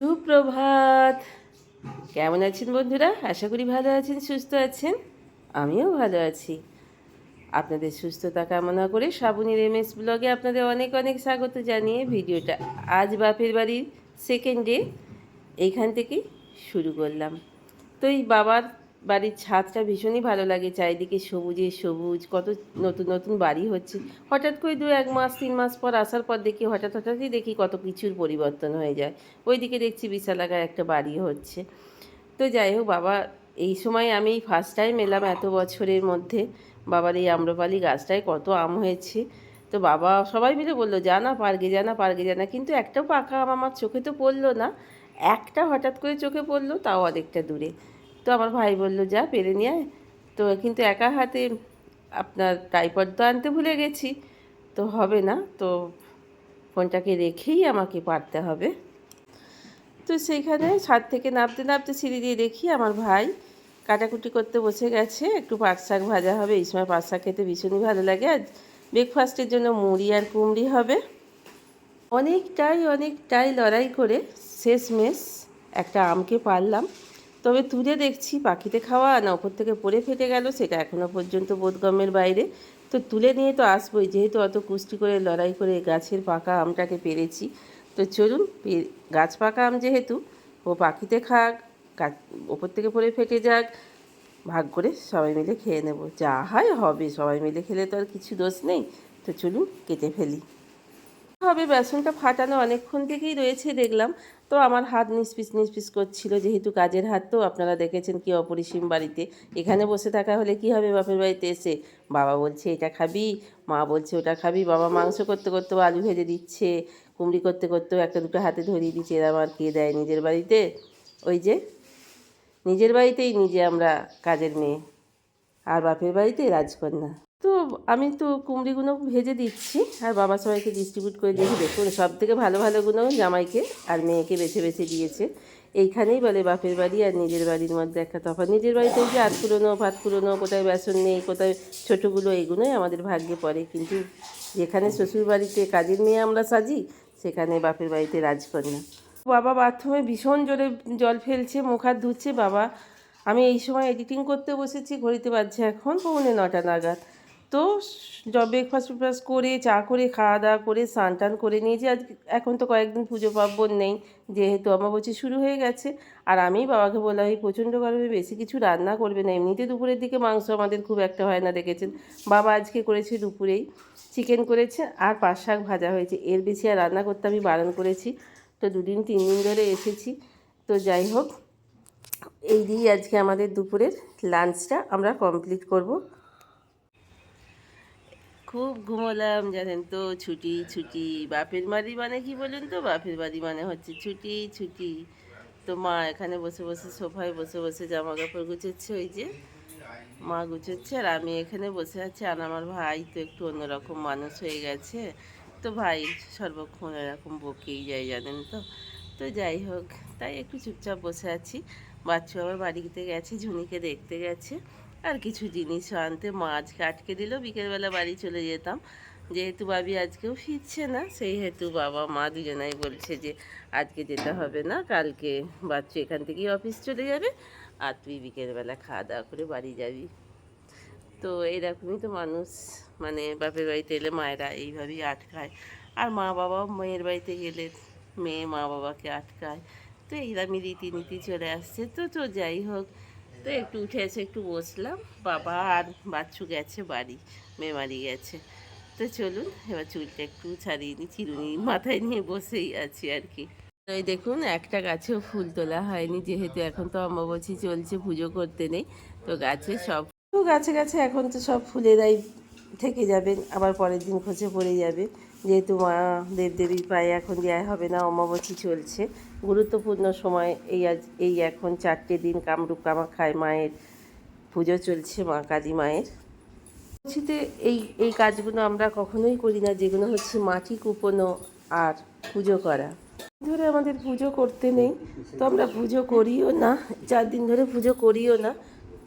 সুপ্রভাত। কেমন আছেন বন্ধুরা? আশা করি ভালো আছেন, সুস্থ আছেন? আমিও ভালো আছি। আপনাদের সুস্থতা কামনা করে শ্রাবণীর এম এস ব্লগে আপনাদের অনেক অনেক স্বাগত জানিয়ে ভিডিওটা আজ বাপের বাড়ির সেকেন্ডে এইখান থেকেই শুরু করলাম। তো এই বাবার বাড়ির ছাদটা ভীষণই ভালো লাগে, চারিদিকে সবুজে সবুজ, কত নতুন নতুন বাড়ি হচ্ছে। হঠাৎ করে দু এক মাস, তিন মাস পর আসার পর দেখি, হঠাৎ হঠাৎই দেখি কত কিছুর পরিবর্তন হয়ে যায়। ওইদিকে দেখছি বিশালাগায় একটা বাড়ি হচ্ছে। তো যাই হোক, বাবা, এই সময় আমি ফার্স্ট টাইম এলাম এত বছরের মধ্যে। বাবার এই আম্রপালি গাছটায় কত আম হয়েছে। তো বাবা সবাই মিলে বলল, যা না পারগে, যা না পারগে, যা না। কিন্তু একটাও পাকা আম আমার চোখে তো পড়ল না। একটা হঠাৎ করে চোখে পড়ল, তাও অনেকটা দূরে। তো আমার ভাই বলল, যা পেরে নিয়ে আয়। তো কিন্তু একা হাতে আপনার টাইপড তো আনতে ভুলে গেছি। তো হবে না, তো ফোনটাকে রেখেই আমাকে পারতে হবে। তো সেইখানে ছাদ থেকে নামতে নামতে সিঁড়ি দিয়ে দেখি আমার ভাই কাটাকুটি করতে বসে গেছে। একটু পাট শাক ভাজা হবে, এই সময় পাট শাক খেতে ভীষণই ভালো লাগে। আর ব্রেকফাস্টের জন্য মুড়ি আর কুমড়ি হবে। অনেকটাই অনেকটাই লড়াই করে শেষমেশ একটা আমকে পারলাম। তবে তুলে দেখছি, পাখিতে খাওয়া না ওপর থেকে পড়ে ফেটে গেল, সেটা এখনও পর্যন্ত বোধগম্যের বাইরে। তো তুলে নিয়ে তো আসবোই, যেহেতু অত কুষ্টি করে লড়াই করে গাছের পাকা আমটাকে পেরেছি। তো চলুন গাছ পাকা আম যেহেতু, ও পাখিতে খাক, গা- ওপর থেকে পড়ে ফেটে যাক, ভাগ করে সবাই মিলে খেয়ে নেব। যা হয় হবে, সবাই মিলে খেলে তো আর কিছু দোষ নেই। তো চলুন, কেটে ফেলি। হবে, বেসনটা ফাটানো অনেকক্ষণ থেকেই রয়েছে দেখলাম। তো আমার হাত নিসপিস নিসপিস করছিল, যেহেতু কাজের হাত তো, আপনারা দেখেছেন কি অপরিসীম বাড়িতে। এখানে বসে থাকা হলে কি হবে, বাপের বাড়িতে এসে বাবা বলছে, এটা খাবি? মা বলছে, ওটা খাবি? বাবা মাংস করতে করতেও আলু ভেজে দিচ্ছে, কুমড়ি করতে করতেও একটা দুটো হাতে ধরিয়ে দিচ্ছে, এরা আমার কে দেয় নিজের বাড়িতে। ওই যে, নিজের বাড়িতেই নিজে আমরা কাজের মেয়ে। আর বাপের বাড়িতে রাজকন্যা। আমি তো কুমড়িগুলো ভেজে দিচ্ছি, আর বাবা সবাইকে ডিস্ট্রিবিউট করে দিয়ে দেখুন সব থেকে ভালো ভালোগুলো জামাইকে আর মেয়েকে বেছে বেছে দিয়েছে। এইখানেই বলে বাপের বাড়ি আর নিজের বাড়ির মধ্যে একটা তফাৎ। নিজের বাড়িতে যে আত পুরোনো ভাত পুরোনো কোথায় বেসন নেই, কোথায় ছোটোগুলো, এইগুলোই আমাদের ভাগ্যে পড়ে। কিন্তু যেখানে শ্বশুর বাড়িতে কাজের মেয়ে আমরা সাজি, সেখানে বাপের বাড়িতে রাজকন্যা। বাবা বাথরুমে ভীষণ জোরে জল ফেলছে, মুখ হাত ধুচ্ছে। বাবা, আমি এই সময় এডিটিং করতে বসেছি, ঘড়িতে বাজছে এখন পৌনে নটা নাগাদ। তো ব্রেকফাস্ট ফেকফাস্ট করে, চা করে, খাওয়া দাওয়া করে, স্নান টান করে নিয়েছি। আজ এখন তো কয়েকদিন পুজো পার্বণ নেই, যেহেতু অমাবস্যা শুরু হয়ে গেছে। আর আমি বাবাকে বললাম, এই প্রচণ্ড গরমে বেশি কিছু রান্না করবে না। এমনিতে দুপুরের দিকে মাংস আমাদের খুব একটা হয় না, দেখেছেন। বাবা আজকে করেছে দুপুরেই চিকেন করেছে আর পাঁচ শাক ভাজা হয়েছে। এর বেশি আর রান্না করতে আমি বারণ করেছি। তো দুদিন, তিন দিন ধরে এসেছি। তো যাই হোক, এই দিয়েই আজকে আমাদের দুপুরের লাঞ্চটা আমরা কমপ্লিট করব। খুব ঘুমোলাম, জানেন তো, ছুটি ছুটি। বাপের বাড়ি মানে কি বলুন তো? বাপের বাড়ি মানে হচ্ছে ছুটি ছুটি। তো মা এখানে বসে বসে সোফায় বসে বসে জামা কাপড় গুছোচ্ছে, ওই যে মা গুছোচ্ছে। আর আমি এখানে বসে আছি, আর আমার ভাই তো একটু অন্যরকম মানুষ হয়ে গেছে। তো ভাই সর্বক্ষণ এরকম বকেই যায়, জানেন তো? তো যাই হোক, তাই একটু চুপচাপ বসে আছি। বাচ্চু আবার বাড়িতে গেছে, ঝুনিকে দেখতে গেছে। আর কিছু জিনিসও আনতে মাছকে আটকে দিল, বিকেলবেলা বাড়ি চলে যেতাম। যেহেতু বাবি আজকেও ফিরছে না সেই হেতু বাবা, মা দুজনাই বলছে যে আজকে যেতে হবে না, কালকে বাচ্চু এখান থেকেই অফিস চলে যাবে আর তুই বিকেলবেলা খাওয়া দাওয়া করে বাড়ি যাবি। তো এরকমই তো মানুষ মানে বাপের বাড়িতে এলে মায়েরা এইভাবেই আটকায়। আর মা বাবা মেয়ের বাড়িতে গেলে মেয়ে মা বাবাকে আটকায়। তো এইরকমই রীতিনীতি চলে আসছে। তো তো যাই হোক তো একটু উঠে এসে একটু বসলাম। বাবা আর বাচ্চু গেছে বাড়ি মেমারি গেছে। তো চলুন, এবার চুলটা একটু ছাড়িয়ে নিই চিরুনি মাথায় নিয়ে বসেই আছি আর কি। এই দেখুন, একটা গাছেও ফুল তোলা হয়নি, যেহেতু এখন তো অম্বাবচী চলছে, পুজো করতে নেই, তো গাছে সব গাছে গাছে এখন তো সব ফুলেরাই থেকে যাবেন আবার পরের দিন খসে পড়ে যাবে। যেহেতু মা দেবদেবীর পায়ে এখন দেওয়া হবে না, অমাবস্যী চলছে। গুরুত্বপূর্ণ সময় এই আজ, এই এখন চারটে দিন কামরূপ কামাখায় মায়ের পুজো চলছে, মা কালী মায়ের। শীতে এই এই কাজগুলো আমরা কখনোই করি না, যেগুলো হচ্ছে মাটি কুপোনো আর পুজো করা। ধরে আমাদের পুজো করতে নেই, তো আমরা পুজো করিও না, চার দিন ধরে পুজো করিও না।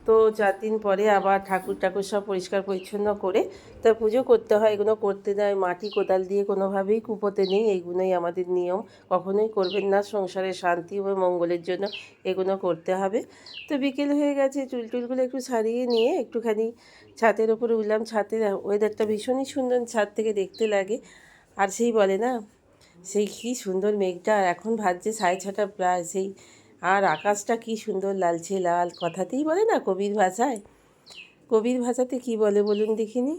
তো চার দিন পরে আবার ঠাকুর ঠাকুর সব পরিষ্কার পরিচ্ছন্ন করে তা পুজো করতে হয়। এগুলো করতে দেয়, মাটি কোদাল দিয়ে কোনোভাবেই কুপোতে নেই। এইগুলোই আমাদের নিয়ম। কখনোই করবেন না। সংসারের শান্তি ও মঙ্গলের জন্য এগুলো করতে হবে। তো বিকেল হয়ে গেছে। চুল টুলগুলো একটু ছাড়িয়ে নিয়ে একটুখানি ছাদের ওপরে উঠলাম। ছাদের ওয়েদারটা ভীষণই সুন্দর। ছাদ থেকে দেখতে লাগে। আর সেই বলে না, সেই কী সুন্দর মেঘটা। আর এখন ভাজছে সাড়ে ছটা প্রায়। সেই আর আকাশটা কি সুন্দর লালচে লাল কথাতেই বলে না কবির ভাষায়? কবির ভাষাতে কি বলে বলুন দেখিনি?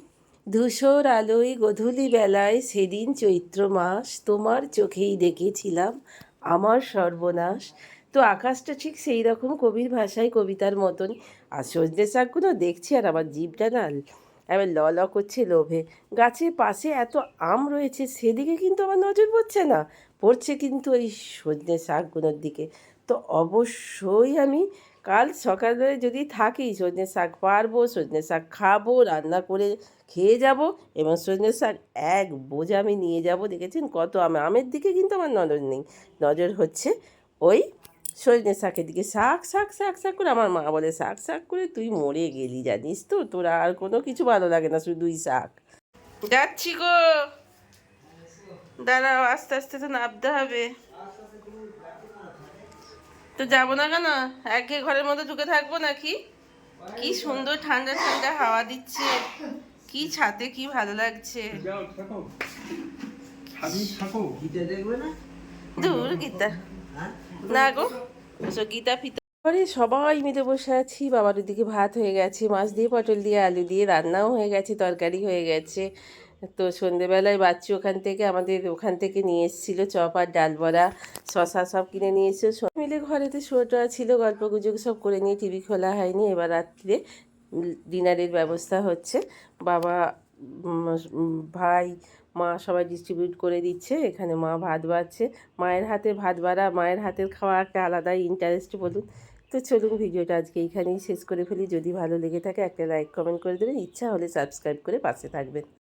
ধূসর আলোয় গধূলি বেলায় সেদিন চৈত্র মাস, তোমার চোখেই দেখেছিলাম আমার সর্বনাশ। তো আকাশটা ঠিক সেই রকম কবির ভাষায় কবিতার মতন আর সজনে শাকগুলো দেখছি আর আমার জিভটা না এবার ল ল করছে লোভে। গাছের পাশে এত আম রয়েছে, সেদিকে কিন্তু আমার নজর পড়ছে না। পড়ছে কিন্তু ওই সজনে শাকগুলোর দিকে। তো অবশ্যই আমি কাল সকালে যদি থাকি সজনে শাক পারব, সজনে শাক খাব, রান্না করে খেয়ে যাব এবং সজনে শাক এক বোঝা আমি নিয়ে যাব। দেখেছেন কত আম, আমের দিকে কিন্তু আমার নজর নেই। নজর হচ্ছে ওই সজনে শাকের দিকে। শাক শাক শাক শাক করে আমার মা বলে, শাক শাক করে তুই মরে গেলি, জানিস তো? তোরা আর কোনো কিছু ভালো লাগে না শুধুই শাক। যাচ্ছি গো। দাঁড়াও, আস্তে আস্তে তো নামতে হবে। তো যাব না কেন? একে ঘরের মধ্যে ঢুকে থাকব নাকি? কি সুন্দর ঠান্ডা ঠান্ডা হাওয়া দিচ্ছে। কি ছাতে কি ভালো লাগছে। দূর গীতা হ্যাঁ না? গো গীতা ফিতা। পরে সবাই মিলে বসে আছি বাবার ওদিকে ভাত হয়ে গেছে মাছ দিয়ে পটল দিয়ে আলু দিয়ে রান্নাও হয়ে গেছে তরকারি হয়ে গেছে। তো সন্ধেবেলায় বাচ্চু ওখান থেকে আমাদের ওখান থেকে নিয়ে এসেছিল চপ আর ডাল বড়া শশা সব কিনে নিয়ে এসেছিল। মিলে ঘরেতে শোটা ছিল, গল্প গুজব সব করে নিয়ে টিভি খোলা হয়নি। এবার রাত্রে ডিনারের ব্যবস্থা হচ্ছে। বাবা ভাই, মা সবাই ডিস্ট্রিবিউট করে দিচ্ছে। এখানে মা ভাত বাড়ছে। মায়ের হাতে ভাত বাড়া, মায়ের হাতের খাওয়া একটা আলাদাই ইন্টারেস্ট বলুন। তো চলুন ভিডিওটা আজকে এইখানেই শেষ করে ফেলি। যদি ভালো লেগে থাকে একটা লাইক কমেন্ট করে দেবেন। ইচ্ছা হলে সাবস্ক্রাইব করে পাশে থাকবেন।